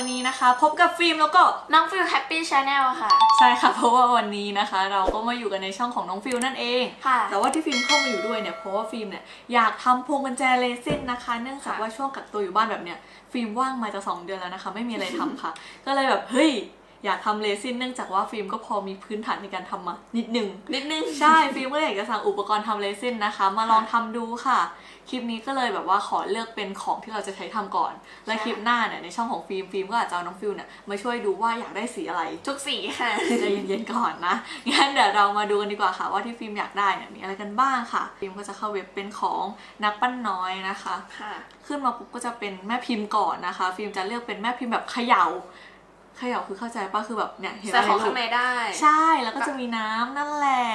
วันนี้นะคะ พบกับฟิล์มแล้วก็น้องฟิลแฮปปี้ชาแนลค่ะ ใช่ค่ะเพราะว่าวันนี้นะคะ เราก็มาอยู่กันในช่องของน้องฟิลนั่นเอง ค่ะ แต่ว่าที่ฟิล์มเข้ามาอยู่ด้วยเนี่ยเพราะว่าฟิล์มเนี่ยอยากทำพวงกุญแจเลซินนะคะ เนื่องจากค่ะว่าช่วงกักตัวอยู่บ้านแบบเนี้ยฟิล์มว่างมาจะสองเดือนแล้วนะคะ ไม่มีอะไรทำค่ะ ก็เลยแบบเฮ้ย อยากทำเลซินเนื่องจากว่าฟิล์มก็พอมีพื้นฐานในการทำมา นิดนึงนิดนึงใช่ฟิล์มก็เลยอยากจะสั่งอุปกรณ์ทำเลซินนะคะ มาลองทำดูค่ะ คลิปนี้ก็เลยแบบว่าขอเลือกเป็นของที่เราจะใช้ทำก่อน และคลิปหน้าเนี่ยในช่องของฟิล์มฟิล์มก็อาจจะเอาน้องฟิลเนี่ยมาช่วยดูว่าอยากได้สีอะไรทุกสีค่ะใจเย็นๆก่อนนะงั้นเดี๋ยวเรามาดูกันดีกว่าค่ะ ว่าที่ฟิล์มอยากได้เนี่ยมีอะไรกันบ้างค่ะ ฟิล์มก็จะเข้าเว็บเป็นของนักปั้นน้อยนะคะค่ะขึ้นมาปุ๊บก็จะเป็นแม่พิมพ์ก่อนนะคะ ฟิล์มจะเลือกเป็นแม่พิมพ์แบบเขย่า เขย่าคือเข้าใจป่ะคือแบบเนี่ยเห็นใส่อะไรของลูข้ากงในได้ ใช่แล้วก็จะมีน้ำนั่นแหละ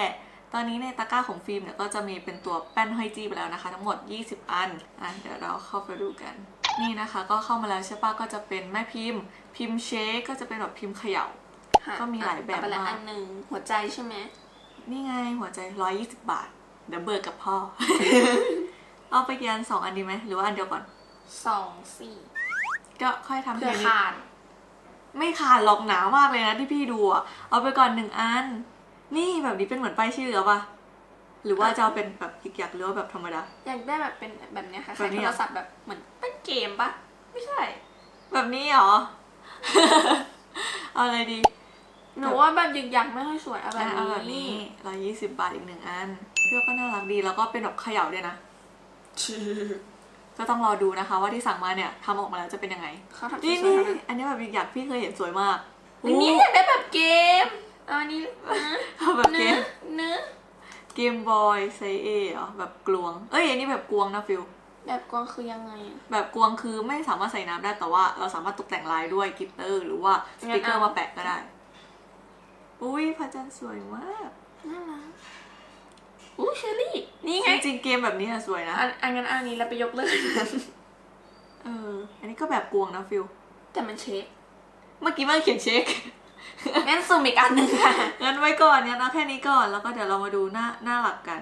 ตอนนี้ในตะกร้าของฟิล์มเนี่ยก็จะมีเป็นตัวแป้นห้อยจี้ไปแล้วนะคะ ทั้งหมด 20 อันอะเดี๋ยวเราเข้าไปดูกัน นี่นะคะ ก็เข้ามาแล้วใช่ปะก็จะเป็นแม่พิมพ์ พิมพ์เชคก็จะเป็นแบบพิมพ์เขย่า ค่ะก็มีหลายแบบเอไปละมาก อันหนึ่งหัวใจใช่ไหมนี่ไงหัวใจ 120 บาท เดี๋ยวเบิกกับพ่อ เอาไปกี่อันสองอันดีไหมหรือว่าอันเดียวก่อน สองสี่ก็ค่อยทำเพื่ทีอละนิด ขาด ไม่ขาดหรอกหนามากเลยนะที่พี่ดูอะเอาไปก่อนหนึ่งอัน นี่แบบนี้เป็นเหมือนป้ายชื่อหรือปะหรือว่าจะเอาเป็นแบบหยิกๆหรือว่าแบบธรรมดา อยากได้แบบเป็นแบบเนี้ยค่ะแบใช้บนี้โทเหรรอศัพท์แบบเหมือนเป็นเกมปะไม่ใช่ แบบนี้เหรอ เอาอะไรดี หนูว่าแบบยึกยักไม่ค่อยสวยเอาแบอะบเอาแบบนี้นี้ร้อยยี่สิบบาทอีกหนึ่งอันพี่ว่าก็น่ารักดีแล้วก็เป็นแบบเขย่าด้วยนะ ก็ต้องรอดูนะคะว่าที่สั่งมาเนี่ยทำออกมาแล้วจะเป็นยังไงเขาทำสนี่วยนี่ๆทั้งนั้นอันนี้แบบอยากพี่เคยเห็นสวยมากอันนี้อยากได้แบบเกมเอาอันนี้เอาแบบเกเนื้อมเนื้อเกมบอยไซเอเหรอแบบกลวง เอ้ยอันนี้แบบกวงนะฟิล แบบกวางคือยังไงอะ แบบกวงคือไม่สามารถใส่น้ำได้แต่ว่าเราสามารถตกแต่งลายด้วยกลิตเตอร์ หรือว่าสติกเกอร์มาแปะก็ได้ อุ้ยพระจันทร์สวยมาก น่ารัก อู้เชอรี่นี่ไงจริงๆเกมแบบนี้อะสวยนะ อันอันงั้นอันนี้เราไปยกเลิกเออ อันนี้ก็แบบกวงนะฟิลแต่มันเช็ค เมื่อกี้มันเขียนเช็ค งั้นสุ่มอีกอันหนึ่งค่ะ งั้นไว้ก่อนงั้นเอาแค่นี้ก่อน แล้วก็เดี๋ยวเรามาดูหน้าหน้าหลักกัน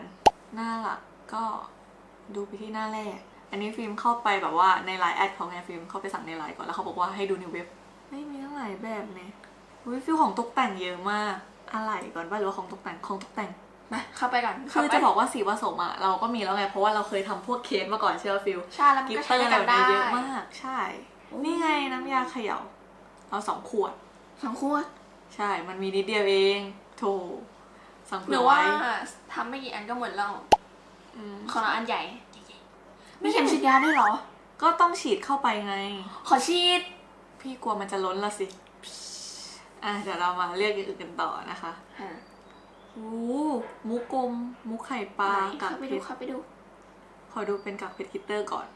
หน้าหลักก็ดูไปที่หน้าแรก อันนี้ฟิล์มเข้าไปแบบว่าในไลน์แอดของไงฟิล์มเข้าไปสั่งในไลน์ก่อน แล้วเขาบอกว่าให้ดูในเว็บ ไม่มีทั้งหลายแบบเนี่ยอุ้ยฟิลของตกแต่งเยอะมาก อะไรก่อนป่ะหรือว่าของตกแต่ง ของตกแต่ง มาเข้าไปก่อนคือจะบอกว่าสีผสมอะเราก็มีแล้วไง เพราะว่าเราเคยทำพวกเคสมาก่อนใช่ไหมฟิลใช่แล้วมันกิฟก็เตใช้อร์ด้วยอะไรกันแบบได้นี้เยอะมาก ใช่ นี่ไงน้ำยาเขย่าเอาสองขวดสองขวด ใช่ มันมีนิดเดียวเองโถสั่งหเผื่นูอว่าไว้ทำไม่กี่อันก็เหมือนเราอืมของเราอันใหญ่ไม่เข็มฉีดยาด้วยเหรอ ก็ต้องฉีดเข้าไปไง ขอฉีด พี่กลัวมันจะล้นละสิ อะเดี๋ยวเรามาเรียกอย่างอื่นกันต่อนะคะอะ โอ้หมูกลมหมูไข่ปลาไหนกากเข้าไปเพดูชรเข้าไปดู ขอดูเป็นกากเพชรกิตเตอร์ก่อน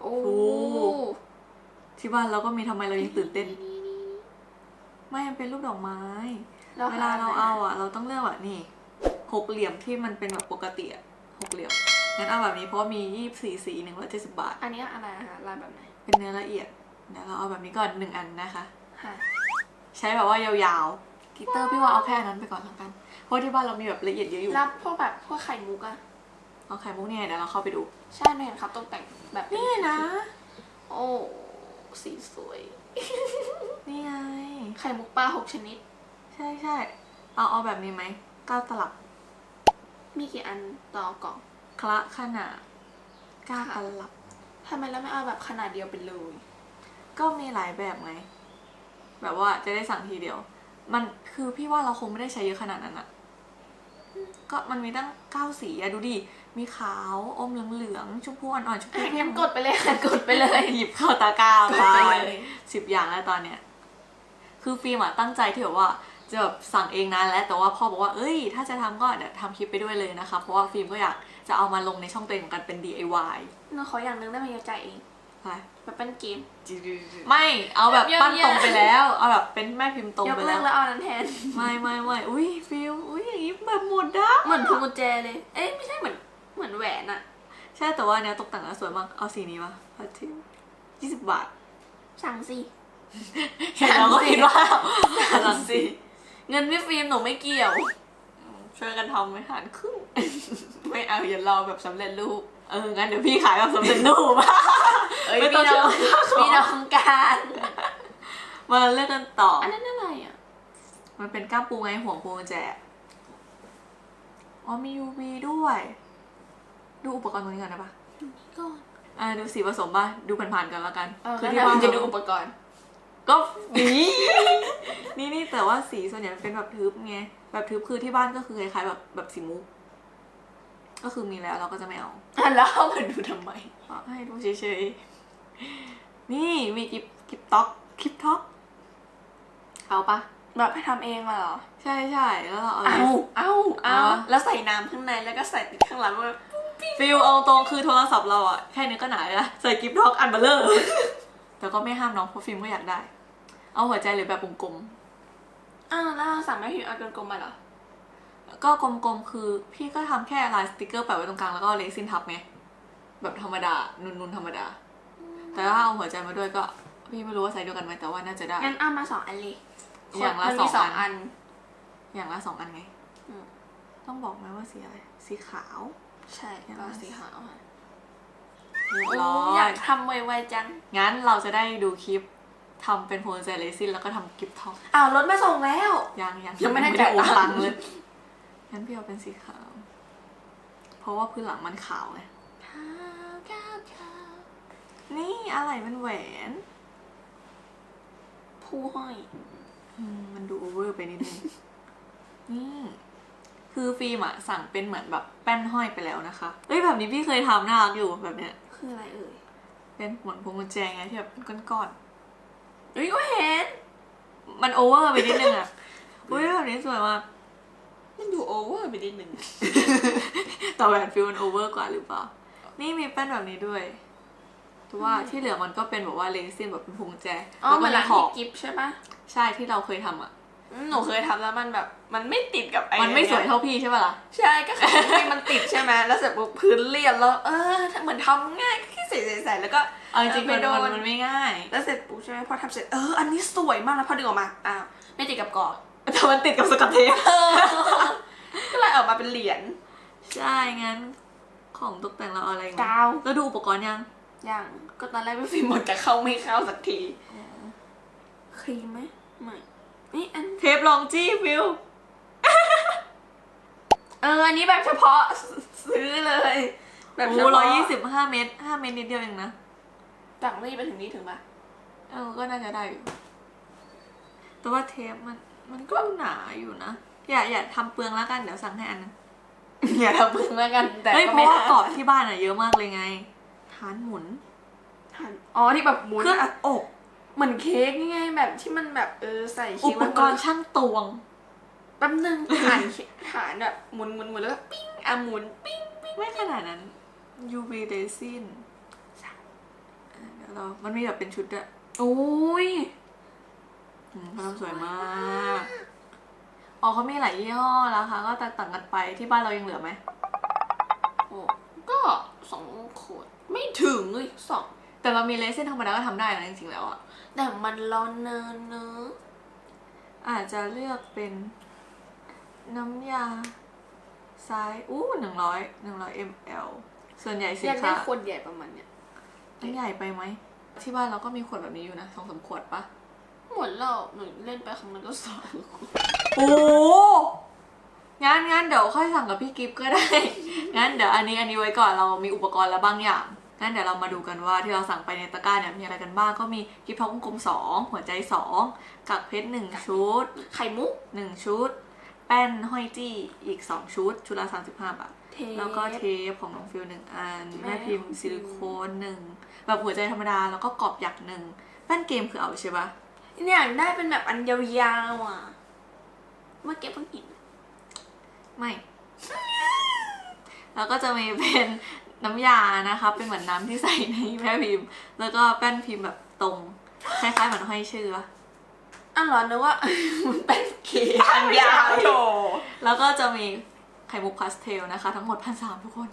โอ้โอ้ ที่บ้านเราก็มีทำไมเรายังตื่นเต้น ไม่มันเป็นรูปดอกไม้ เวลาเราเอาอะ เราต้องเลือกแบบนี่หกเหลี่ยมที่มันเป็นแบบปกติอะหกเหลี่ยมงั้นเอาแบบนี้เพราะว่ามียี่สิบสี่สีหนึ่งร้อยเจ็ดสิบบาท อันนี้อะไรนะคะลายแบบไหนเป็นเนื้อละเอียดเดี๋ยวเราเอาแบบนี้ก่อนหนึ่งอันนะคะ ค่ะ ใช้แบบว่ายาวๆ กิตเตอร์พี่ว่าเอาแค่อันนั้นไปก่อนแล้วกัน เพราะที่บ้านเรามีแบบละเอียดเยอะอยู่แล้วพวกแบบพวกไข่มุกอะเอาไข่มุกเนี่ยเดี๋ยวเราเข้าไปดู ใช่หนูเห็นครับตกแต่งแบบเป็นี่นะ โอ้สีสวย นี่ไง ไข่มุกปลาหกชนิด ใช่ใช่เอาเอาแบบนี้ไหมเก้าตลับ มีกี่อันต่อกล่องคละขนาดเก้าตลับทำไมแล้วไม่เอาแบบขนาดเดียวไปเลย ก็มีหลายแบบไง แบบว่าจะได้สั่งทีเดียว มันคือพี่ว่าเราคงไม่ได้ใช้เยอะขนาดนั้นอะก็มันมีตั้งเก้าสีอะดูดิ มีขาวอมเหลืองๆชมพูอ่อนๆชมพูอะงั้นกดไปเลยค่ะ กดไปเลย หยิบเข้าตะกร้ากดไปไปเลย สิบอย่างแล้วตอนเนี้ย คือฟิล์มอะตั้งใจที่แบบว่าจะแบบสั่งเองนานแล้วแต่ว่าพ่อบอกว่าเอ้ย ถ้าจะทำก็เดี๋ยวทำคลิปไปด้วยเลยนะคะ เพราะว่าฟิล์มก็อยากจะเอามาลงในช่องตัวเองเหมือนกันเป็น DIY หนูขออย่างหนึงได้ไหมยายจ่ายเอง อะไรแบบเป็นเกมไม่เอาแบบเยอะปั้นตรงแยะไปแล้ว เอาแบบเป็นแม่พิมพ์ตรงยกไปเลิแล้ว กแล้วเอาอันนั้นแทน ไม่ไม่ไม่อุ้ยฟิล์มอุ้ยอย่างนี้แบบหมดนะเหมือนพวงกุญแจเลย เอ้ยไม่ใช่เหมือนเหมือนแหวนอะใช่แต่ว่าอันเนี้ยตกแต่งแล้วสวยมากเอาสีนี้มาพัทิมยี่สิบบาทสั่งสิ เห็นเราก็คิดว่าสั่งสิเงินพี่ฟิล์มหนูไม่เกี่ยวช่วยกันทำไหมหารครึ่งไม่เอาอย่าเราแบบสำเร็จรูป เอองั้นเดี๋ยวพี่ขายแบบสำเร็จรูป เอ้ยไม่ต้พี่องน้องเชื่อ พี่น้องการมาเลือกกันต่ออันนั้นอะไรอะ มันเป็นก้ามปูไงห่วงพวงกุญแจอ๋อมี UV ด้วย ดูอุปกรณ์ตรงนี้ก่อนได้ปะก่อน อ่าดูสีผสมป่ะดูผ่านๆกันแล้วกันเออคือที่ที่บ้าบ้านนจะจะดูดูอุปกรณ์ ก็นี่นี่นี่แต่ว่าสีส่วนใหญ่มันเป็นแบบทึบไงแบบทึบคือที่บ้านก็คือคล้ายๆแบบแบบสีมุก ก็คือมีแล้วเราก็จะไม่เอาอะแล้วเอามาดูทำไมเอาให้ดูเฉยๆ นี่มีกิฟกิฟต็อกคลิปท็อก เอาปะแบบให้ทำเองมาเหรอ ใช่ใช่แล้วเราเอาเอาเอาเอาเอาแล้วใส่น้ำข้างในแล้วก็ใส่ติดข้างหลังว่าฟิลเอาตรงคือโทรศัพท์เราอะแค่นี้ก็หนาแล้วใส่กิฟท็อกอันเบลเลอร์แต่ก็ไม่ห้ามน้องเพราะฟิล์มก็อยากได้ เอาหัวใจหรือแบบกลมอ้าวแล้วเราสั่งไม่พิมพ์เอากลมๆมาเหรอๆ ก็กลมๆคือพี่ก็ทำแค่ลายสติกเกอร์แปะไว้ตรงกลางแล้วก็เลซินทับไงแบบธรรมดานุนๆธรรมดา แต่ถ้าเอาหัวใจมาด้วยก็ พี่ไม่รู้ว่าใส่เดียวกันไหมแต่ว่าน่าจะได้งั้นเอามาสองอันเลยอย่างละมันมีสสอองงอัอันนอย่างละสองอันไงอืมต้องบอกไหมว่าสีอะไรสีขาว ใช่อย่างก็ละสีขาวอะเรียบโอ้ร้ออยายกทำไวๆจัง งั้นเราจะได้ดูคลิปทำเป็นโพลใจเลซินแล้วก็ทำกิฟท็อกอ้าวรถมาส่งแล้ว ยังยังยังไม่ได้จ่ายโอนตัตังงค์ค์เลย งั้นพี่เอาเป็นสีขาว เพราะว่าพื้นหลังมันขาวไงนี่อะไรมันแหวน ผู้ห้อยอืมมันดูโอเวอร์ไปนิดนึงนี่คือฟิล์มอะสั่งเป็นเหมือนแบบแป้นห้อยไปแล้วนะคะ เอ้ยแบบนี้พี่เคยทำน่ารักอยู่แบบเนี้ย คืออะไรเอ่ย เป็นเหมือนพวงกุญแจไงที่แบบเป็นก้อนเอ้ยก็เห็นๆมันโอเวอร์ไปนิดนึงอะอุ้ยแบบนี้สวยมาก มันดูโอเวอร์ไปนิดนึงแต่แหวนฟิลมันโอเวอร์กว่าหรือเปล่า นี่มีแป้นแบบนี้ด้วยแต่ว่าที่เหลือมันก็เป็นแบบว่าเลซินแบบเป็นพวงกุญแจอ๋อแล้วเหมืก็อนร้านขอที่บกิฟต์ใช่ปะใช่ที่เราเคยทำอะ อืมหนูเคยทำแล้วมันแบบมันไม่ติดกับไอ้มันไม่สวยเนี้เท่าพี่ใช่ป่ะล่ะ ใช่ก็คือที่มันติดใช่ไหมแล้วเสร็จปุ๊บพื้นเรียบแล้วเออเหมือนทำง่ายแค่ใส่ใส่ใส่แล้วก็ เอาจริงๆไม่มันโดนมันมันไม่ง่าย แล้วเสร็จปุ๊บใช่ไหมพอทำเสร็จเอออันนี้สวยมากแล้วพอดึงออกมาอ้าวไม่ติดกับกรอบ แต่มันติดกับสกัดเทปก็เลยออกมาเป็นเหรียญใช่งั้น ของตกแต่งเราเอาอะไรมกาวแล้วดูอุปกรณ์ยังอย่างก็ตอนแรกไม่ฟิล์มหมดจะเข้าไม่เข้าสักทีครีมไหมไม่นี่อันเทปลองจี้ฟิลเอออันนี้แบบเฉพาะซื้อเลย แบบเฉโอ้พาะร้อยยี่สิบห้าเมตรห้าเมตรนิดเดียวเองนะจากนี่ไปถึงนี่ถึงปะเออก็น่าจะได้อยู่แต่ว่าเทปมัน มันก็หนาอยู่นะ อย่าอย่าทำเปลืองแล้วกันเดี๋ยวสั่งให้อันนึงอย่าทำพึ่งแล้วกัน แต่เฮ้ยก็เพไม่ราะว่าหกรอบที่บ้านอะเยอะมากเลยไงฐานหมุนทันอ๋อที่แบบหมุนเครื่องอะอบเหมือนเค้กนี่ไงแบบที่มันแบบเออใส่อุชีสปกรณ์ช่างตวง แป๊บนึงฐานฐานแบบหมุนหมุนหมุนแล้วก็ปิ้งอะหมุนปิ้งไม่ขนาดนั้น UV resin อะเดี๋ยวเรา มันมีแบบเป็นชุดด้วยโอ้ย อืมเขาทำสวยมากอ๋อเขามีหลายยี่ห้อแล้วค่ะ ก็แตกต่างกันไปที่บ้านเรายังเหลือไหมโอ้ก็สองขวดไม่ถึงเลยสองแต่เรามีเลเซนธรรมดาก็ทำได้นะจริงๆแล้วอะแต่มันร้อนเนินเนอะอาจจะเลือกเป็นน้ำยาไซส์อู้หนึ่งร้อยหนึ่งร้อย ml ส่วนใหญ่สิอนยากได้ค้าขวดใหญ่ประมาณเนี้ยมันใหญ่ไปไหมที่บ้านเราก็มีขวดแบบนี้อยู่นะสองสามขวดปะ หมดแล้วหนูเล่นไปครั้งนั้นก็สองขวดโอ้งั้นงั้นเดี๋ยวค่อยสั่งกับพี่กิฟต์ก็ได้ งั้นเดี๋ยวอันนี้อันนี้ไว้ก่อนเรามีอุปกรณ์แล้วบางอย่าง งั้นเดี๋ยวเรามาดูกันว่าที่เราสั่งไปในตะกร้าเนี่ยมีอะไรกันบ้างก็มีกิฟต์ท็อกกลมๆสองหัวใจสองกักเพชรหนึ่งชุด ไข่มุกหนึ่งชุด แป้นห้อยจี้อีกสองชุด ชุดละสามสิบห้าบาท เทแล้วก็เทปของน้องฟิลหนึ่งอันแม่แม่พิมพ์ซิลิโคนหนึ่งแบบหัวใจธรรมดาแล้วก็กรอบหยักหนึ่งแป้นเกมคือเอาใช่ปะ อยากได้เป็นแบบอันยาวๆอะ เมื่อกี้เพิ่งกินไม่ แล้วก็จะมีเป็นน้ำยานะคะ เป็นเหมือนน้ำที่ใส่ในแม่พิมพ์ แล้วก็แป้นพิมพ์แบบตรง คล้ายๆเหมือนห้อยชื่อปะอ้าวเหรอนึกว่า มันเป็นเค้กอันยาวโถแล้วก็จะมีไข่มุกพาสเทลนะคะ ทั้งหมดพันสามทุกคน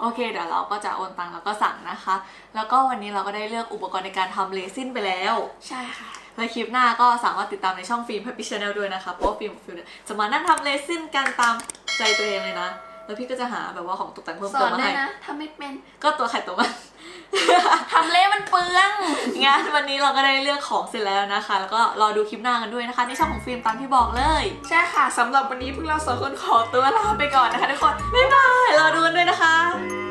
โอเค เดี๋ยวเราก็จะโอนตังค์แล้วก็สั่งนะคะ แล้วก็วันนี้เราก็ได้เลือกอุปกรณ์ในการทำเลซินไปแล้ว ใช่ค่ะ และคลิปหน้าก็สามารถติดตามในช่องฟิล์มแฮปปี้ชาแนลด้วยนะคะเพราะว่าฟิล์มกับฟิล์มเนี่ยจะมานั่งทำเลซินกันตามใจตัวเองเลยนะ แล้วพี่ก็จะหาแบบว่าของตกแต่งเพิ่มสอเติมนมาได้ให้ นะทำไม่เป็นก็ตัวไข่ตัวมัน ทำเละมันเปลืองงั้นวันนี้เราก็ได้เลือกของเสร็จแล้วนะคะ แล้วก็รอดูคลิปหน้ากันด้วยนะคะ ในช่องของฟิล์มตามที่บอกเลย ใช่ค่ะสำหรับวันนี้พวกเราสองคนขอตัวลาไปก่อนนะคะทุกคนบ๊ายบายรอดูกันด้วยนะคะ